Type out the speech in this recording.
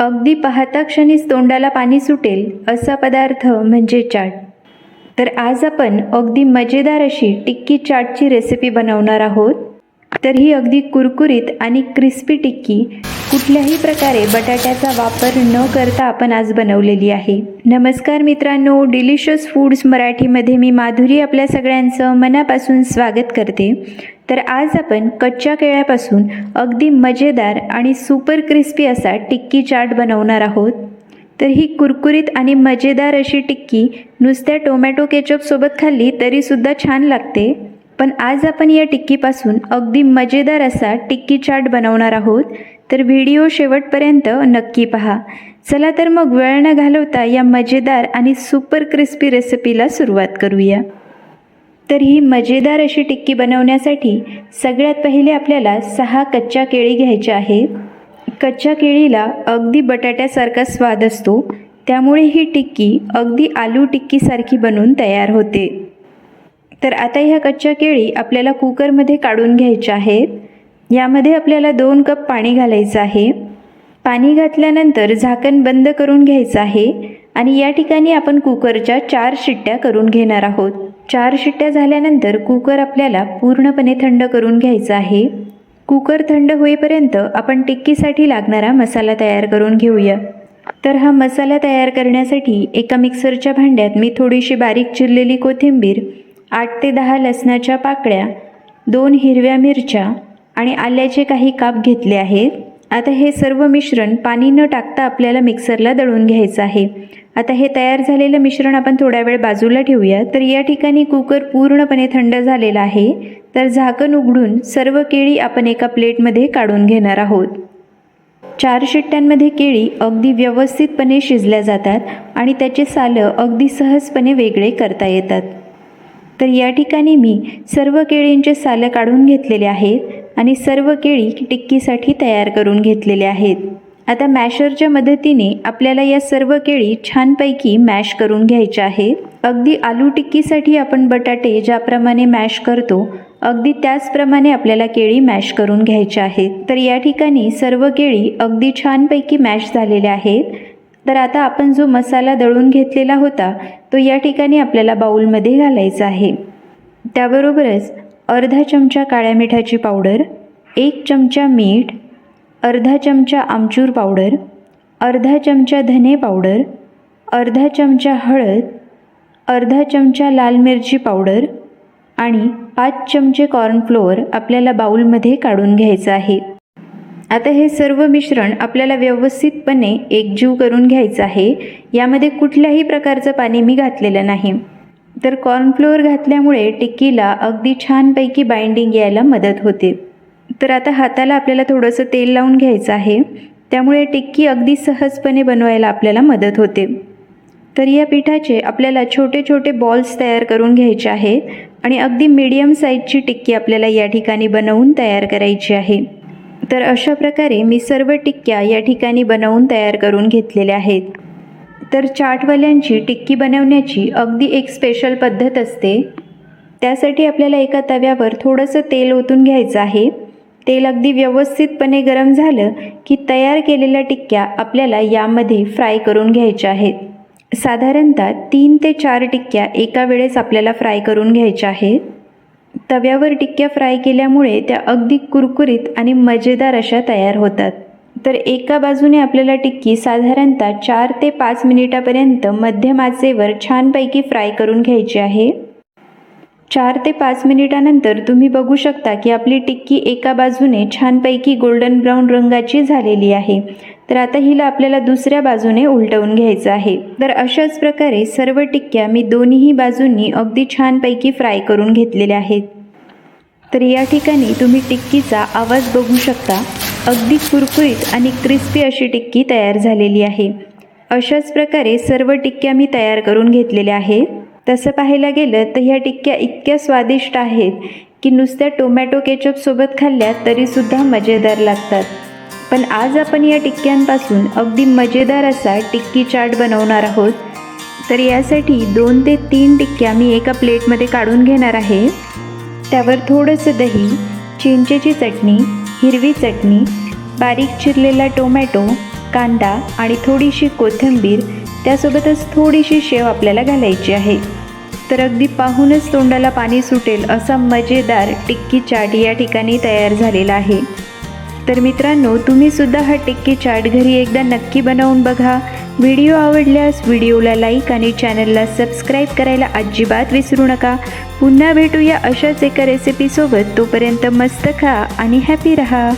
अगदी पाहता क्षणीच तोंडाला पाणी सुटेल असा पदार्थ म्हणजे चाट. तर आज आपण अगदी मजेदार अशी टिक्की चाटची रेसिपी बनवणार आहोत. तर ही अगदी कुरकुरीत आणि क्रिस्पी टिक्की कुठल्याही प्रकारे बटाट्याचा वापर न करता आपण आज बनवलेली आहे. नमस्कार मित्रांनो डिलिशियस फूड्स मराठीमध्ये मी माधुरी आपल्या सगळ्यांचं मनापासून स्वागत करते. तर आज आपण कच्च्या केळ्यापासून अगदी मजेदार आणि सुपर क्रिस्पी असा टिक्की चाट बनवणार आहोत. तर ही कुरकुरीत आणि मजेदार अशी टिक्की नुसत्या टोमॅटो केचपसोबत खाल्ली तरीसुद्धा छान लागते. पण आज आपण या टिक्कीपासून अगदी मजेदार असा टिक्की चाट बनवणार आहोत. तर व्हिडिओ शेवटपर्यंत नक्की पहा. चला तर मग वेळ न घालवता या मजेदार आणि सुपर क्रिस्पी रेसिपीला सुरुवात करूया. तर ही मजेदार अशी टिक्की बनवण्यासाठी सगळ्यात पहिले आपल्याला सहा कच्च्या केळी घ्यायच्या आहेत. कच्च्या केळीला अगदी बटाट्यासारखा स्वाद असतो. त्यामुळे ही टिक्की अगदी आलू टिक्कीसारखी बनून तयार होते. तर आता ह्या कच्च्या केळी आपल्याला कुकरमध्ये काढून घ्यायच्या आहेत. यामध्ये आपल्याला दोन कप पाणी घालायचं आहे. पाणी घातल्यानंतर झाकण बंद करून घ्यायचं आहे. आणि या ठिकाणी आपण कुकरच्या चार शिट्ट्या करून घेणार आहोत. चार शिट्ट्या झाल्यानंतर कुकर आपल्याला पूर्णपणे थंड करून घ्यायचा आहे. कुकर थंड होईपर्यंत आपण टिक्कीसाठी लागणारा मसाला तयार करून घेऊया. तर हा मसाला तयार करण्यासाठी एका मिक्सरच्या भांड्यात मी थोडीशी बारीक चिरलेली कोथिंबीर आठ ते दहा लसणाच्या पाकळ्या दोन हिरव्या मिरच्या आणि आल्याचे काही काप घेतले आहेत. आता हे सर्व मिश्रण पाणी न टाकता आपल्याला मिक्सरला दळून घ्यायचं आहे. आता हे तयार झालेलं मिश्रण आपण थोड्या वेळ बाजूला ठेवूया. तर या ठिकाणी कुकर पूर्णपणे थंड झालेला आहे. तर झाकण उघडून सर्व केळी आपण एका प्लेटमध्ये काढून घेणार आहोत. चार शिट्ट्यांमध्ये केळी अगदी व्यवस्थितपणे शिजल्या जातात आणि त्याचे सालं अगदी सहजपणे वेगळे करता येतात. तर या ठिकाणी मी सर्व केळींचे सालं काढून घेतलेले आहेत आणि सर्व केळी टिक्कीसाठी तयार करून घेतलेले आहेत. आता मॅशरच्या मदतीने आपल्याला या सर्व केळी छानपैकी मॅश करून घ्यायच्या आहेत. अगदी आलू टिक्कीसाठी आपण बटाटे ज्याप्रमाणे मॅश करतो अगदी त्याचप्रमाणे आपल्याला केळी मॅश करून घ्यायच्या आहेत. तर या ठिकाणी सर्व केळी अगदी छानपैकी मॅश झालेल्या आहेत. तर आता आपण जो मसाला दळून घेतलेला होता तो या ठिकाणी आपल्याला बाऊलमध्ये घालायचा आहे. त्याबरोबरच अर्धा चमचा काळ्या मिठाची पावडर एक चमचा मीठ अर्धा चमचा आमचूर पावडर अर्धा चमचा धने पावडर अर्धा चमचा हळद अर्धा चमचा लाल मिरची पावडर आणि पाच चमचे कॉर्नफ्लोअर आपल्याला बाऊलमध्ये काढून घ्यायचं आहे. आता हे सर्व मिश्रण आपल्याला व्यवस्थितपणे एकजीव करून घ्यायचं आहे. यामध्ये कुठल्याही प्रकारचं पाणी मी घातलेलं नाही. तर कॉर्नफ्लोअर घातल्यामुळे टिक्कीला अगदी छानपैकी बाइंडिंग यायला मदत होते. तर आता हाताला आपल्याला थोडंसं तेल लावून घ्यायचं आहे. त्यामुळे टिक्की अगदी सहजपणे बनवायला आपल्याला मदत होते. तर या पिठाचे आपल्याला छोटे छोटे बॉल्स तयार करून घ्यायचे आहेत आणि अगदी मीडियम साईजची टिक्की आपल्याला या ठिकाणी बनवून तयार करायची आहे. तर अशा प्रकारे मी सर्व टिक्क्या या ठिकाणी बनवून तयार करून घेतलेल्या आहेत. तर चाटवाल्यांची टिक्की बनवण्याची अगदी एक स्पेशल पद्धत असते. त्यासाठी आपल्याला एका तव्यावर थोडंसं तेल ओतून घ्यायचं आहे. तेल अगदी व्यवस्थितपणे गरम झालं की तयार केलेल्या टिक्क्या आपल्याला यामध्ये फ्राय करून घ्यायच्या आहेत. साधारणतः तीन ते चार टिक्क्या एका वेळेस आपल्याला फ्राय करून घ्यायच्या आहेत. तव्यावर टिक्क्या फ्राय केल्यामुळे त्या अगदी कुरकुरीत आणि मजेदार अशा तयार होतात. तर एका बाजूने आपल्याला टिक्की साधारणतः चार ते पाच मिनिटापर्यंत मध्यम आचेवर छानपैकी फ्राय करून घ्यायची आहे. चार ते पाच मिनिटानंतर तुम्ही बघू शकता की आपली टिक्की एका बाजूने छानपैकी गोल्डन ब्राऊन रंगाची झालेली आहे. तर आता हिला आपल्याला दुसऱ्या बाजूने उलटवून घ्यायचं आहे. तर अशाच प्रकारे सर्व टिक्क्या मी दोन्ही बाजूंनी अगदी छानपैकी फ्राय करून घेतलेल्या आहेत. तर या ठिकाणी तुम्ही टिक्कीचा आवाज बघू शकता. अगदी कुरकुरीत आणि क्रिस्पी अशी टिक्की तयार झालेली आहे. अशाच प्रकारे सर्व टिक्क्या मी तयार करून घेतलेल्या आहेत. तसं पाहायला गेलं तर ह्या टिक्क्या इतक्या स्वादिष्ट आहेत की नुसत्या टोमॅटो केचपसोबत खाल्ल्या तरीसुद्धा मजेदार लागतात. पण आज आपण या टिक्क्यांपासून अगदी मजेदार असा टिक्की चाट बनवणार आहोत. तर यासाठी दोन ते तीन टिक्क्या मी एका प्लेटमध्ये काढून घेणार आहे. त्यावर थोडंसं दही चिंचेची चटणी हिरवी चटणी बारीक चिरलेला टोमॅटो कांदा आणि थोडीशी कोथिंबीर त्यासोबतच थोडीशी शेव आपल्याला घालायची आहे. तर अगदी पाहूनच तोंडाला पाणी सुटेल असा मजेदार टिक्की चाट या ठिकाणी तयार झालेला आहे. तर मित्रांनो तुम्हीसुद्धा हा टिक्की चाट घरी एकदा नक्की बनवून बघा. व्हिडिओ आवडल्यास व्हिडिओला लाईक आणि चॅनलला सबस्क्राईब करायला अजिबात विसरू नका. पुन्हा भेटूया अशाच एका रेसिपीसोबत तोपर्यंत मस्त खा आणि हॅपी रहा.